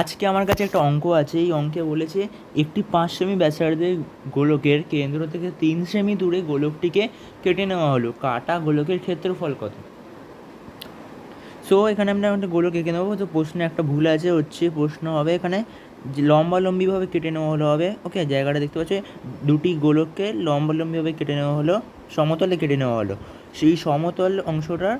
আজকে আমার কাছে একটা অঙ্ক আছে। এই অঙ্কে বলেছে, একটি পাঁচ সেমি ব্যাসার্ধের গোলকের কেন্দ্র থেকে তিন সেমি দূরে গোলকটিকে কেটে নেওয়া হলো। কাটা গোলকের ক্ষেত্রফল কত? সো এখানে আমরা একটা গোলক এঁকে নেব। তো প্রশ্নে একটা ভুল আছে, হচ্ছে প্রশ্ন হবে এখানে লম্বালম্বিভাবে কেটে নেওয়া হলো হবে। ওকে জায়গাটা দেখতে পাচ্ছি, দুটি গোলককে লম্বালম্বিভাবে কেটে নেওয়া হলো, সমতলে কেটে নেওয়া হলো। সেই সমতল অংশটার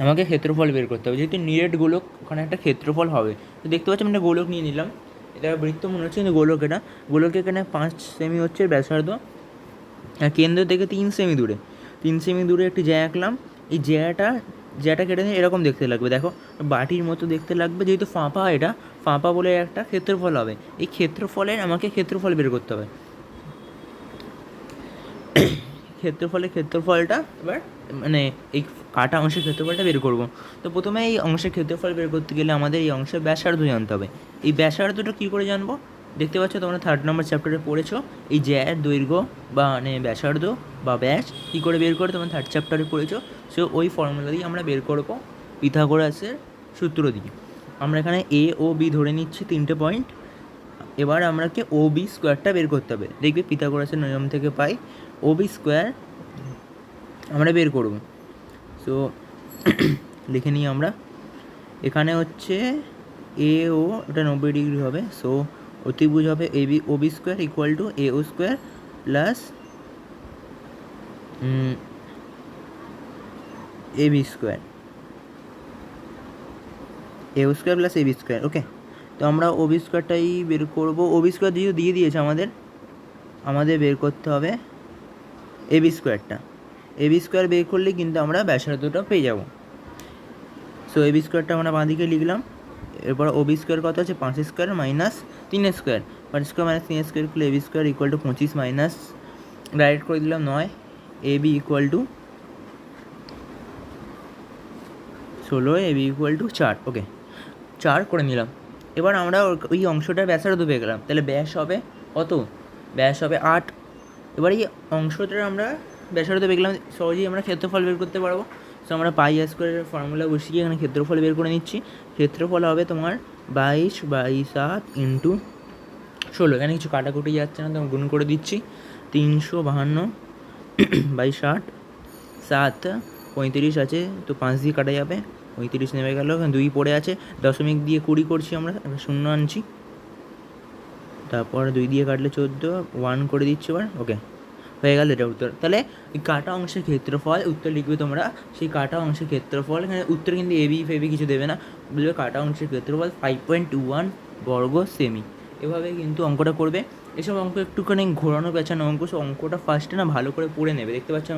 আমাকে ক্ষেত্রফল বের করতে হবে। যেহেতু নিরেট গোলক, ওখানে একটা ক্ষেত্রফল হবে। তো দেখতে পাচ্ছি আমি একটা গোলক নিয়ে নিলাম। এটা বৃত্ত মনে হচ্ছে, কিন্তু গোলক এটা। গোলক এখানে পাঁচ সেমি হচ্ছে ব্যাসার্ধ। আর কেন্দ্র থেকে তিন সেমি দূরে। তিন সেমি দূরে একটি জ্যা আঁকলাম। এই জ্যাটা জ্যাটা কেটে নিয়ে এরকম দেখতে লাগবে। দেখো, বাটির মতো দেখতে লাগবে। যেহেতু ফাঁপা এটা, ফাঁপা বলে একটা ক্ষেত্রফল হবে। এই ক্ষেত্রফলের আমাকে ক্ষেত্রফল বের করতে হবে। ক্ষেত্রফলের ক্ষেত্রফলটা এবার মানে এই কাটা অংশের ক্ষেত্রফলটা বের করব। তো প্রথমে এই অংশের ক্ষেত্রফল বের করতে গেলে আমাদের এই অংশের ব্যাসার্ধ জানতে হবে। এই ব্যাসার্ধটা কী করে জানব? দেখতে পাচ্ছ তোমরা থার্ড নম্বর চ্যাপ্টারে পড়েছো। এই জ্যার দৈর্ঘ্য বা মানে ব্যাসার্ধ বা ব্যাস কী করে বের করে তোমরা থার্ড চ্যাপ্টারে পড়েছো? সো ওই ফর্মুলা দিয়ে আমরা বের করব পিথাগোরাসের সূত্র দিয়ে। আমরা এখানে এ ও বি ধরে নিচ্ছি তিনটে পয়েন্ট এবার আমরাকে ও বি স্কোয়ারটা বের করতে হবে। দেখবে পিথাগোরাসের নিয়ম থেকে পাই। ও বি স্কোয়ার আমরা বের করব। সো লিখে নিই আমরা। এখানে হচ্ছে এ ও এটা নব্বই ডিগ্রি হবে। সো অতিভুজ হবে A B O B square equal to A O square plus A B square A O square plus A B square okay তো আমরা ও বি স্কোয়ারটাই বের করব। ও বি স্কোয়ার দিয়ে দিয়েছে আমাদের। আমাদের বের করতে হবে এ বি স্কোয়ারটা এ বি স্কোয়ার বের করলে কিন্তু আমরা ব্যাসার্ধটা পেয়ে যাব। সো এ বি স্কোয়ারটা আমরা বাঁদিকে লিখলাম। এরপর ও বি স্কোয়ার কত আছে? পাঁচ স্কোয়ার মাইনাস তিন স্কোয়ার পাঁচ স্কোয়ার মাইনাস তিন স্কোয়ার করলে A B square equal to পঁচিশ মাইনাস ডাইরেক্ট করে দিলাম নয়। এ বি ইকুয়াল টু ষোলো এ বি ইকুয়াল টু চার। ওকে চার করে নিলাম। এবার আমরা ওই অংশটার ব্যাসার্ধ পেয়ে গেলাম। তাহলে ব্যাস হবে কত? ব্যাস হবে আট। এবার এই অংশটার আমরা ব্যাসার্ধ গেলাম সহজেই আমরা ক্ষেত্রফল বের করতে পারব। সো আমরা পাই স্কোয়ারের ফর্মুলা বসিয়ে এখানে ক্ষেত্রফল বের করে নিচ্ছি। ক্ষেত্রফল হবে তোমার বাইশ বাই সাত ইন্টু ষোলো। এখানে কিছু কাটাকুটি যাচ্ছে না, তো গুণ করে দিচ্ছি। তিনশো বাহান্ন বাই ষাট। সাত, পঁয়ত্রিশ আছে, তো পাঁচ দিয়ে কাটা যাবে। পঁয়ত্রিশ নেমে গেল দুই পড়ে আছে। দশমিক দিয়ে কুড়ি করছি আমরা শূন্য আনছি। তারপর দুই দিয়ে কাটলে চোদ্দ ওয়ান করে দিচ্ছি এবার ওকে হয়ে গেল এটা উত্তর। তাহলে কাটা অংশের ক্ষেত্রফল, উত্তর লিখবে তোমরা, সেই কাটা অংশের ক্ষেত্রফল, এখানে উত্তর কিন্তু এবি ফেবি কিছু দেবে না। বলবে কাটা অংশের ক্ষেত্রফল ফাইভ পয়েন্ট ওয়ান বর্গ সেমি এভাবে কিন্তু অঙ্কটা করবে। এসব অঙ্ক একটুখানি ঘোরানো পেঁচানো অঙ্ক সে অঙ্কটা ফার্স্টে না ভালো করে পড়ে নেবে। দেখতে পাচ্ছ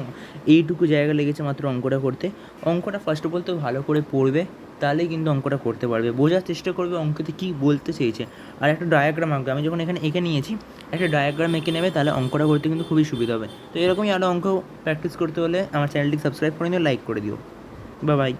এইটুকু জায়গা লেগেছে মাত্র অঙ্কটা করতে। অঙ্কটা ফার্স্ট অফ অল তো ভালো করে পড়বে, তাহলেই কিন্তু অঙ্কটা করতে পারবে। বোঝার চেষ্টা করবে অঙ্কতে কী বলতে চেয়েছে। আর একটা ডায়াগ্রাম আঁকবে। আমি যখন এখানে এঁকে নিয়েছি, একটা ডায়াগ্রাম এঁকে নেবে, তাহলে অঙ্কটা করতে কিন্তু খুবই সুবিধা হবে। তো এরকমই আরও অঙ্ক প্র্যাকটিস করতে হলে আমার চ্যানেলটি সাবস্ক্রাইব করে নিও লাইক করে দিও। বা বাই